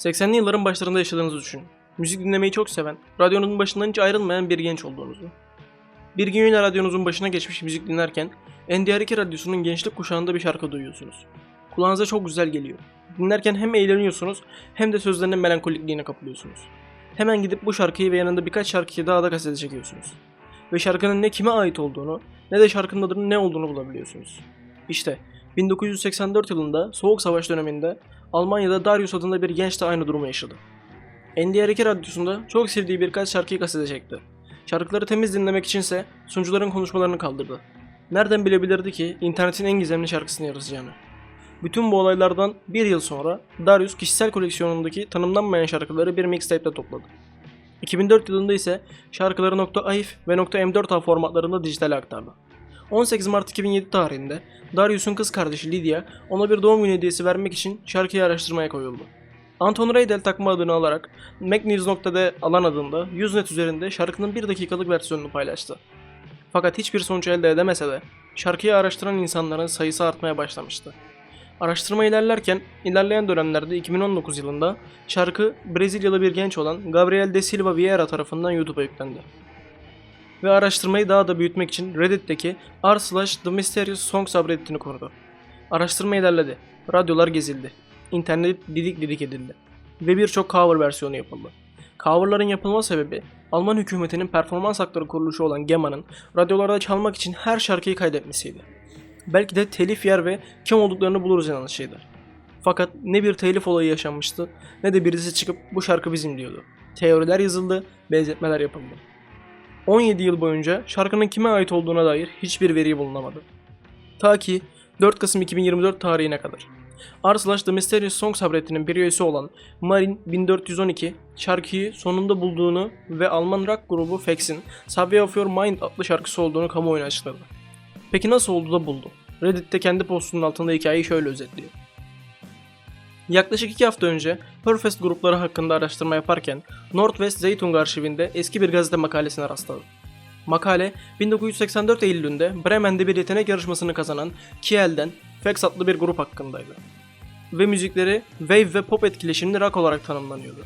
80'li yılların başlarında yaşadığınızı düşünün. Müzik dinlemeyi çok seven, radyonun başından hiç ayrılmayan bir genç olduğunuzu. Bir gün yine radyonuzun başına geçmiş müzik dinlerken NDR2 radyosunun gençlik kuşağında bir şarkı duyuyorsunuz. Kulağınıza çok güzel geliyor. Dinlerken hem eğleniyorsunuz hem de sözlerinin melankolikliğine kapılıyorsunuz. Hemen gidip bu şarkıyı ve yanında birkaç şarkıyı daha da kasete çekiyorsunuz. Ve şarkının ne kime ait olduğunu ne de şarkının adının ne olduğunu bulabiliyorsunuz. İşte 1984 yılında Soğuk Savaş döneminde Almanya'da Darius adında bir genç de aynı durumu yaşadı. NDR2 radyosunda çok sevdiği birkaç şarkıyı kasete çekti. Şarkıları temiz dinlemek içinse sunucuların konuşmalarını kaldırdı. Nereden bilebilirdi ki internetin en gizemli şarkısını yaratacağını? Bütün bu olaylardan bir yıl sonra Darius kişisel koleksiyonundaki tanımlanmayan şarkıları bir mixtape'de topladı. 2004 yılında ise şarkıları .AIF ve .m4a formatlarında dijitale aktardı. 18 Mart 2007 tarihinde Darius'un kız kardeşi Lydia ona bir doğum günü hediyesi vermek için şarkıyı araştırmaya koyuldu. Anton Reidel takma adını alarak MacNews.de alan adında Usenet üzerinde şarkının 1 dakikalık versiyonunu paylaştı. Fakat hiçbir sonuç elde edemese de şarkıyı araştıran insanların sayısı artmaya başlamıştı. Araştırma ilerlerken ilerleyen dönemlerde 2019 yılında şarkı Brezilyalı bir genç olan Gabriel de Silva Vieira tarafından YouTube'a yüklendi. Ve araştırmayı daha da büyütmek için Reddit'teki r slash The Mysterious Song subredditini kurdu. Araştırma ilerledi. Radyolar gezildi. İnternet didik didik edildi. Ve birçok cover versiyonu yapıldı. Coverların yapılma sebebi Alman hükümetinin performans hakları kuruluşu olan GEMA'nın radyolarda çalmak için her şarkıyı kaydetmesiydi. Belki de telif yer ve kim olduklarını buluruz inanışıydı. Fakat ne bir telif olayı yaşanmıştı ne de birisi çıkıp bu şarkı bizim diyordu. Teoriler yazıldı, benzetmeler yapıldı. 17 yıl boyunca şarkının kime ait olduğuna dair hiçbir veri bulunamadı. Ta ki 4 Kasım 2024 tarihine kadar. r slash The Mysterious Song subredditinin bir üyesi olan Marin 1412 şarkıyı sonunda bulduğunu ve Alman rock grubu Fex'in Subway of Your Mind adlı şarkısı olduğunu kamuoyuna açıkladı. Peki nasıl oldu da buldu? Reddit'te kendi postunun altında hikayeyi şöyle özetliyor. Yaklaşık iki hafta önce Perfest grupları hakkında araştırma yaparken Northwest Zeytung arşivinde eski bir gazete makalesine rastladım. Makale 1984 Eylül'ünde Bremen'de bir yetenek yarışmasını kazanan Kiel'den Fex adlı bir grup hakkındaydı. Ve müzikleri wave ve pop etkileşimli rock olarak tanımlanıyordu.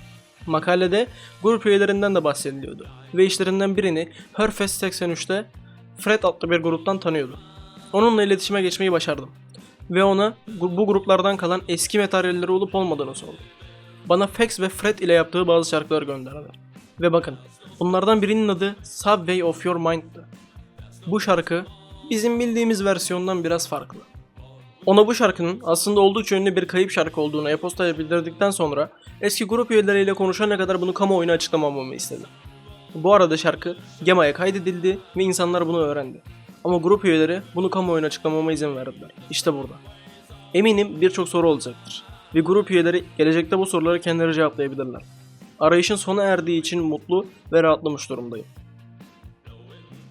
Makalede grup üyelerinden de bahsediliyordu ve işlerinden birini Herfest 83'te Fred adlı bir gruptan tanıyordu. Onunla iletişime geçmeyi başardım ve ona bu gruplardan kalan eski materyalleri olup olmadığını sordum. Bana Fex ve Fred ile yaptığı bazı şarkılar gönderdi. Ve bakın, bunlardan birinin adı Subway of Your Mind'dı. Bu şarkı bizim bildiğimiz versiyondan biraz farklı. Ona bu şarkının aslında oldukça ünlü bir kayıp şarkı olduğunu e-postaya bildirdikten sonra eski grup üyeleriyle konuşana kadar bunu kamuoyuna açıklamamamı istedi. Bu arada şarkı Gema'ya kaydedildi ve insanlar bunu öğrendi. Ama grup üyeleri bunu kamuoyuna açıklamama izin verdiler. İşte burada. Eminim birçok soru olacaktır. Ve grup üyeleri gelecekte bu soruları kendileri cevaplayabilirler. Arayışın sona erdiği için mutlu ve rahatlamış durumdayım.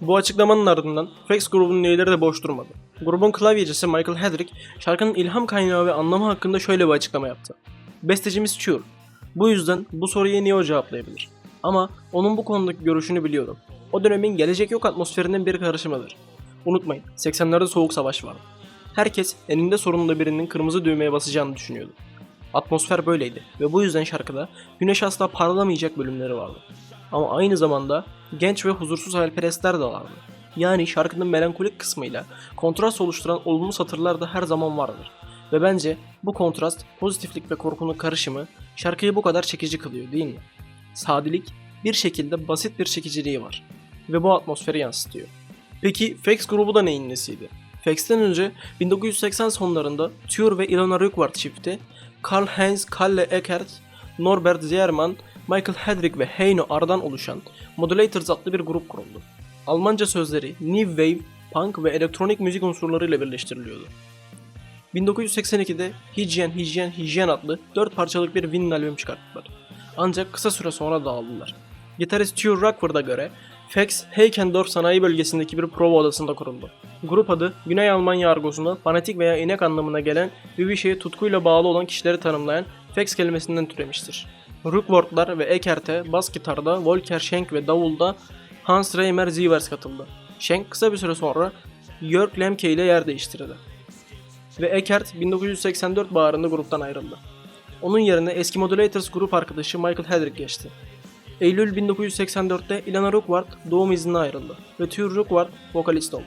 Bu açıklamanın ardından Fex grubunun üyeleri de boş durmadı. Grubun klavyecisi Michael Hedrick şarkının ilham kaynağı ve anlamı hakkında şöyle bir açıklama yaptı. Bestecimiz Cure. Bu yüzden bu soruyu o cevaplayabilir. Ama onun bu konudaki görüşünü biliyorum. O dönemin gelecek yok atmosferinin bir karışımıdır. Unutmayın 80'lerde soğuk savaş vardı. Herkes eninde sonunda birinin kırmızı düğmeye basacağını düşünüyordu. Atmosfer böyleydi ve bu yüzden şarkıda güneş asla parlamayacak bölümleri vardı. Ama aynı zamanda genç ve huzursuz hayalperestler de vardı. Yani şarkının melankolik kısmıyla kontrast oluşturan olumlu satırlar da her zaman vardır. Ve bence bu kontrast, pozitiflik ve korkunun karışımı şarkıyı bu kadar çekici kılıyor değil mi? Sadilik bir şekilde basit bir çekiciliği var ve bu atmosferi yansıtıyor. Peki Fex grubu da neyin nesiydi? Fex'ten önce 1980 sonlarında Tür ve Ilona Rückwart çifti, Karl Heinz Kalle Eckert, Norbert Zierman, Michael Hedrick ve Heino Ar'dan oluşan Modulators adlı bir grup kuruldu. Almanca sözleri New Wave, Punk ve elektronik müzik unsurlarıyla birleştiriliyordu. 1982'de Hijyen Hijyen Hijyen adlı 4 parçalık bir vinyl albüm çıkarttılar. Ancak kısa süre sonra dağıldılar. Gitarist Stu Rockford'a göre Fex, Heikendorf sanayi bölgesindeki bir prova odasında kuruldu. Grup adı Güney Almanya argosunda fanatik veya inek anlamına gelen ve bir şeye tutkuyla bağlı olan kişileri tanımlayan Fex kelimesinden türemiştir. Rookworth'lar ve Eckert'e bas gitarda, Volker Schenk ve davulda Hans Reimer Sievers katıldı. Schenk kısa bir süre sonra Jörg Lemke ile yer değiştirdi. Ve Eckert 1984 baharında gruptan ayrıldı. Onun yerine eski Modulators grup arkadaşı Michael Hedrick geçti. Eylül 1984'te Ilana Rookward doğum iznine ayrıldı ve Tür Rookward vokalist oldu.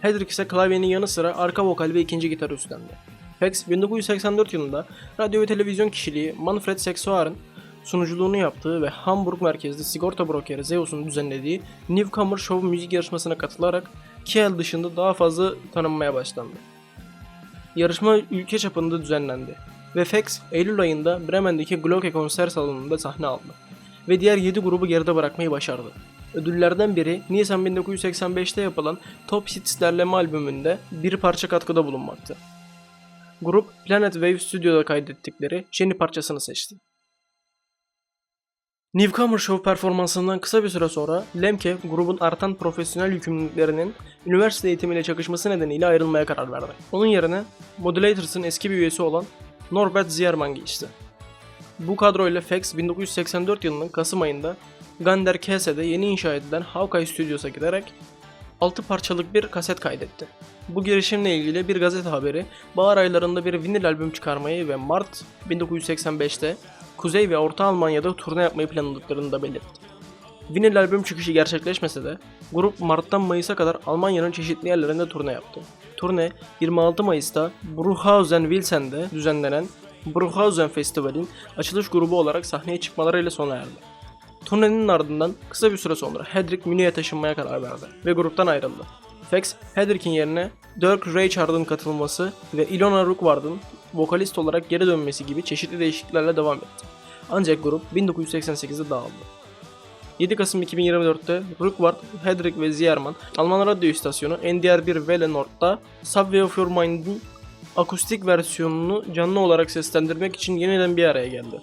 Hedrick ise klavyenin yanı sıra arka vokal ve ikinci gitar üstlendi. Fax 1984 yılında radyo ve televizyon kişiliği Manfred Sexuar'ın sunuculuğunu yaptığı ve Hamburg merkezli sigorta brokeri Zeus'un düzenlediği Newcomer Show müzik yarışmasına katılarak Kiel dışında daha fazla tanınmaya başlandı. Yarışma ülke çapında düzenlendi ve Fax Eylül ayında Bremen'deki Glocke konser salonunda sahne aldı ve diğer 7 grubu geride bırakmayı başardı. Ödüllerden biri Nisan 1985'te yapılan Top Hits derleme albümünde bir parça katkıda bulunmaktı. Grup Planet Wave Studio'da kaydettikleri Jenny parçasını seçti. Newcomer Show performansından kısa bir süre sonra Lemke grubun artan profesyonel yükümlülüklerinin üniversite eğitimiyle çakışması nedeniyle ayrılmaya karar verdi. Onun yerine Modulators'ın eski bir üyesi olan Norbert Zierman geçti. Bu kadroyla Fax 1984 yılının Kasım ayında Gander Kese'de yeni inşa edilen Hawkeye Studios'a giderek 6 parçalık bir kaset kaydetti. Bu girişimle ilgili bir gazete haberi bahar aylarında bir vinil albüm çıkarmayı ve Mart 1985'te Kuzey ve Orta Almanya'da turne yapmayı planladıklarını da belirtti. Vinil albüm çıkışı gerçekleşmese de grup Mart'tan Mayıs'a kadar Almanya'nın çeşitli yerlerinde turne yaptı. Turne 26 Mayıs'ta Bruchhausen Wilsen'de düzenlenen Bruchhausen Festival'in açılış grubu olarak sahneye çıkmalarıyla sona erdi. Turnenin ardından kısa bir süre sonra Hedrick Münih'e taşınmaya karar verdi ve gruptan ayrıldı. Fax, Hedrick'in yerine Dirk Reichardt'ın katılması ve Ilona Rookward'ın vokalist olarak geri dönmesi gibi çeşitli değişikliklerle devam etti. Ancak grup 1988'de dağıldı. 7 Kasım 2024'te Rookward, Hedrick ve Zierman Alman radyo istasyonu NDR1 Welle Nord'da Subway of Your Mind'in akustik versiyonunu canlı olarak seslendirmek için yeniden bir araya geldi.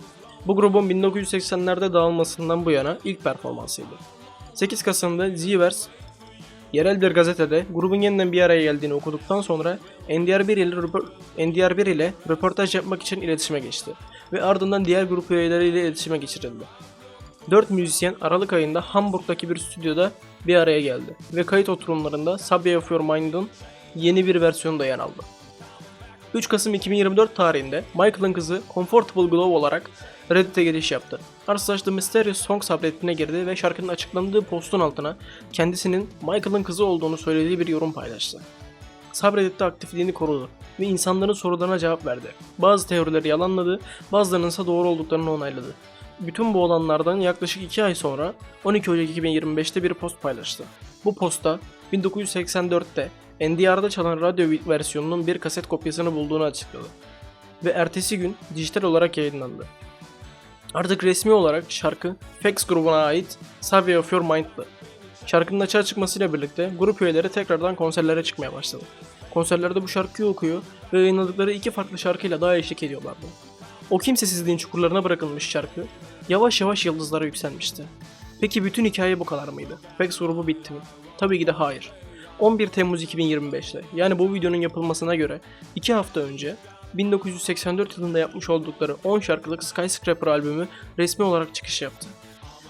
Bu grubun 1980'lerde dağılmasından bu yana ilk performansıydı. 8 Kasım'da Zivers yerel bir gazetede grubun yeniden bir araya geldiğini okuduktan sonra NDR1 ile, röpo- NDR1 ile röportaj yapmak için iletişime geçti ve ardından diğer grup üyeleriyle iletişime geçirildi. 4 müzisyen Aralık ayında Hamburg'daki bir stüdyoda bir araya geldi ve kayıt oturumlarında Subway of Your Mind'ın yeni bir versiyonu da yer aldı. 3 Kasım 2024 tarihinde Michael'ın kızı Comfortable Glow olarak Reddit'e giriş yaptı. Arsaç The Mysterious Songs subredditine girdi ve şarkının açıklandığı postun altına kendisinin Michael'ın kızı olduğunu söylediği bir yorum paylaştı. Subreddit'te aktifliğini korudu ve insanların sorularına cevap verdi. Bazı teorileri yalanladı, bazılarının ise doğru olduklarını onayladı. Bütün bu olanlardan yaklaşık 2 ay sonra 12 Ocak 2025'te bir post paylaştı. Bu postta 1984'te NDR'da çalan radyo versiyonunun bir kaset kopyasını bulduğunu açıkladı. Ve ertesi gün dijital olarak yayınlandı. Artık resmi olarak şarkı Fax grubuna ait Savvy of Your Mind'dı. Şarkının açığa çıkmasıyla birlikte grup üyeleri tekrardan konserlere çıkmaya başladı. Konserlerde bu şarkıyı okuyor ve yayınladıkları iki farklı şarkıyla daha eşlik ediyorlardı. O kimsesizliğin çukurlarına bırakılmış şarkı yavaş yavaş yıldızlara yükselmişti. Peki bütün hikaye bu kadar mıydı? Fax grubu bitti mi? Tabii ki de hayır. 11 Temmuz 2025'te yani bu videonun yapılmasına göre 2 hafta önce 1984 yılında yapmış oldukları 10 şarkılık Skyscraper albümü resmi olarak çıkış yaptı.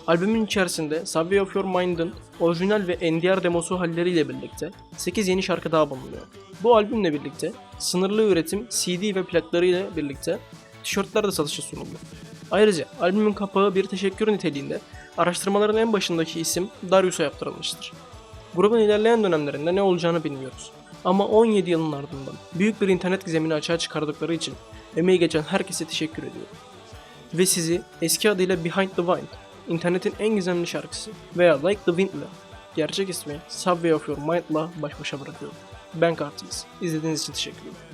Albümün içerisinde Subway of Your Mind'ın orijinal ve NDR demosu halleriyle birlikte 8 yeni şarkı daha bulunuyor. Bu albümle birlikte sınırlı üretim CD ve plakları ile birlikte tişörtler de satışa sunuldu. Ayrıca albümün kapağı bir teşekkür niteliğinde araştırmaların en başındaki isim Darius'a yaptırılmıştır. Grubun ilerleyen dönemlerinde ne olacağını bilmiyoruz. Ama 17 yılın ardından büyük bir internet gizemini açığa çıkardıkları için emeği geçen herkese teşekkür ediyorum. Ve sizi eski adıyla Behind the Wind, internetin en gizemli şarkısı veya Like the Wind ile gerçek ismi Subway of Your Mind'la baş başa bırakıyorum. Ben Kartiz. İzlediğiniz için teşekkür ederim.